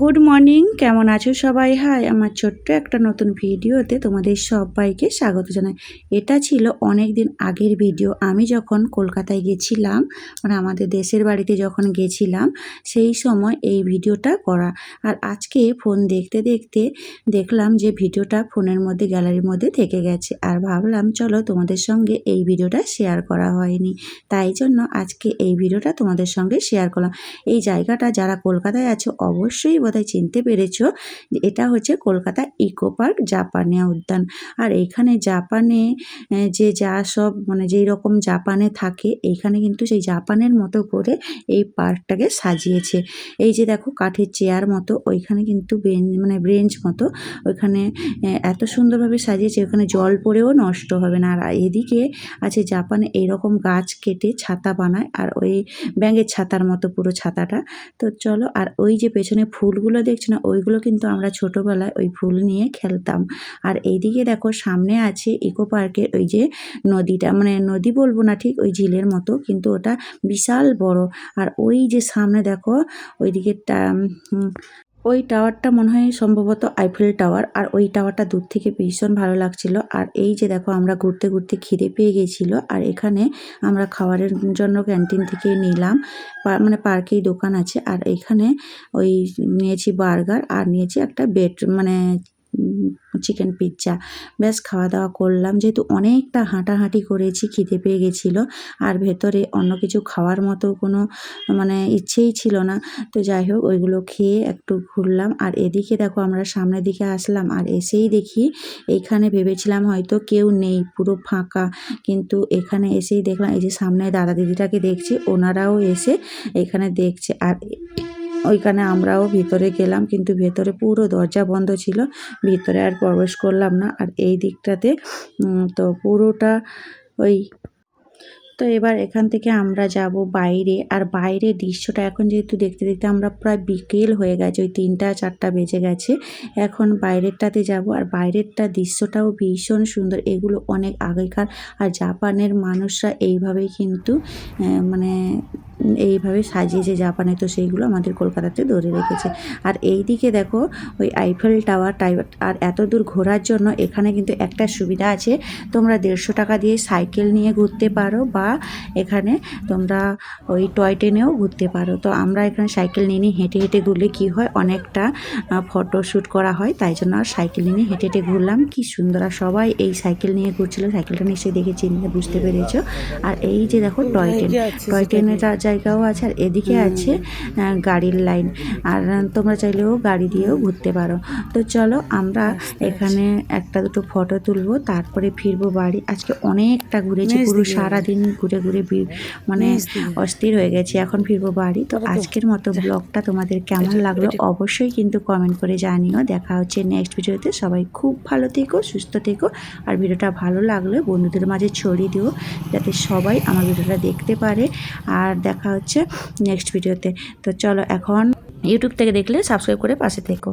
Good morning কেমন আছো সবাই? হাই আমার ছোট্ট একটা নতুন ভিডিওতে তোমাদের সবাইকে স্বাগত জানাই। এটা ছিল অনেক দিন আগের ভিডিও। আমি যখন কলকাতায় গেছিলাম মানে আমাদের দেশের বাড়িতে যখন গেছিলাম, সেই সময় এই ভিডিওটা করা। আর আজকে ফোন দেখতে দেখতে দেখলাম যে ভিডিওটা ফোনের মধ্যে, গ্যালারির মধ্যে থেকে গেছে। আর ভাবলাম, চলো তোমাদের সঙ্গে এই ভিডিওটা শেয়ার করা হয়নি। তাই জন্য আজকে এই ভিডিওটা তোমাদের সঙ্গে শেয়ার করলাম। এই জায়গাটা যারা কলকাতায় আছো, অবশ্যই বোধহয় চিনতে পেরেছ? এটা হচ্ছে কলকাতা ইকো পার্ক জাপানিয়া উদ্যান। আর এইখানে জাপানে যে যা সব মানে যেই রকম জাপানে থাকে, এইখানে কিন্তু সেই জাপানের মতো করে এই পার্কটাকে সাজিয়েছে। এই যে দেখো কাঠের চেয়ার মতো, ওইখানে কিন্তু বেঞ্চ মানে ব্রেঞ্চ মতো, ওইখানে এত সুন্দরভাবে সাজিয়েছে, ওখানে জল পড়েও নষ্ট হবে না। আর এদিকে আছে জাপানে এইরকম গাছ কেটে ছাতা বানায়, আর ওই ব্যাঙের ছাতার মতো পুরো ছাতাটা। তো চলো, আর ওই যে পেছনে ফুলগুলো দেখছ না? ওইগুলো কিন্তু আমরা ছোটোবেলায় ওই ফুল নিয়ে খেলতাম। আর এইদিকে দেখো সামনে আছে ইকো পার্কের ওই যে নদীটা মানে নদী বলব না ঠিক, ওই ঝিলের মতো, কিন্তু ওটা বিশাল বড়। আর ওই যে সামনে দেখো ওইদিকে ওই টাওয়ারটা মনে হয় সম্ভবত আইফেল টাওয়ার, আর ওই টাওয়ারটা দূর থেকে ভীষণ ভালো লাগছিল। আর এই যে দেখো, আমরা ঘুরতে ঘুরতে খিদে পেয়ে গেছিল, আর এখানে আমরা খাবারের জন্য ক্যান্টিন থেকে নিলাম। মানে পার্কেই দোকান আছে, আর এখানে ওই নিয়েছি বার্গার, আর নিয়েছি একটা বেড মানে চিকেন পিৎজা ব্যাস খাওয়া দাওয়া করলাম। যেহেতু অনেকটা হাঁটাহাঁটি করেছি, খিদে পেয়ে গেছিল। আর ভেতরে অন্য কিছু খাওয়ার মতো কোনো মানে ইচ্ছেই ছিল না। তো যাই হোক, ওইগুলো খেয়ে একটু ঘুরলাম। আর এদিকে দেখো, আমরা সামনের দিকে আসলাম। আর এসেই দেখি এইখানে ভেবেছিলাম হয়তো কেউ নেই, পুরো ফাঁকা। কিন্তু এখানে এসেই দেখলাম, এই যে সামনে দাদা দিদিটাকে দেখছি, ওনারাও এসে এখানে দেখছে। আর ওইখানে আমরাও ভিতরে গেলাম, কিন্তু ভেতরে পুরো দরজা বন্ধ ছিল, ভিতরে আর প্রবেশ করলাম না। আর এই দিকটাতে তো পুরোটা ওই, তো এবার এখান থেকে আমরা যাব বাইরে। আর বাইরের দৃশ্যটা এখন যেহেতু দেখতে দেখতে আমরা প্রায় বিকেল হয়ে গেছে, ওই তিনটা চারটা বেজে গেছে। এখন বাইরেরটাতে যাব। আর বাইরেরটা দৃশ্যটাও ভীষণ সুন্দর, এগুলো অনেক আগেকার। আর জাপানের মানুষরা এইভাবেই কিন্তু মানে এইভাবে সাজিয়েছে জাপানে তো সেইগুলো আমাদের কলকাতাতে ধরে রেখেছে। আর এই দিকে দেখো ওই আইফেল টাওয়ার আর এত দূর ঘোরার জন্য এখানে কিন্তু একটা সুবিধা আছে তোমরা দেড়শো টাকা দিয়ে সাইকেল নিয়ে ঘুরতে পারো বা এখানে তোমরা ওই টয় ট্রেনেও ঘুরতে পারো। তো আমরা এখানে সাইকেল নিয়ে নিয়ে হেঁটে হেঁটে ঘুরলে কি হয় অনেকটা ফটো শ্যুট করা হয় তাই জন্য আর সাইকেল নিয়ে হেঁটে হেঁটে ঘুরলাম। কি সুন্দর আর সবাই এই সাইকেল নিয়ে ঘুরছিল সাইকেলটা নিশ্চয়ই দেখে চিনতে বুঝতে পেরেছ। আর এই যে দেখো টয় ট্রেন টয় ট্রেনের যা- জায়গাও আছে আর এদিকে আছে গাড়ির লাইন। আর তোমরা চাইলেও গাড়ি দিয়েও ঘুরতে পারো। তো চলো আমরা এখানে একটা দুটো ফটো তুলবো তারপরে ফিরবো বাড়ি। আজকে অনেকটা ঘুরেছি পুরো সারাদিন ঘুরে ঘুরে মানে অস্থির হয়ে গেছি। এখন ফিরবো বাড়ি। তো আজকের মতো ব্লগটা তোমাদের কেমন লাগল অবশ্যই কিন্তু কমেন্ট করে জানিও। দেখা হচ্ছে নেক্সট ভিডিওতে। সবাই খুব ভালো থেকো সুস্থ থেকো। আর ভিডিওটা ভালো লাগলে বন্ধুদের মাঝে ছড়িয়ে দিও যাতে সবাই আমার ভিডিওটা দেখতে পারে। আর দেখা হচ্ছে নেক্সট ভিডিওতে তো। চলো এখন ইউটিউব থেকে দেখলে সাবস্ক্রাইব করে পাশে থেকো।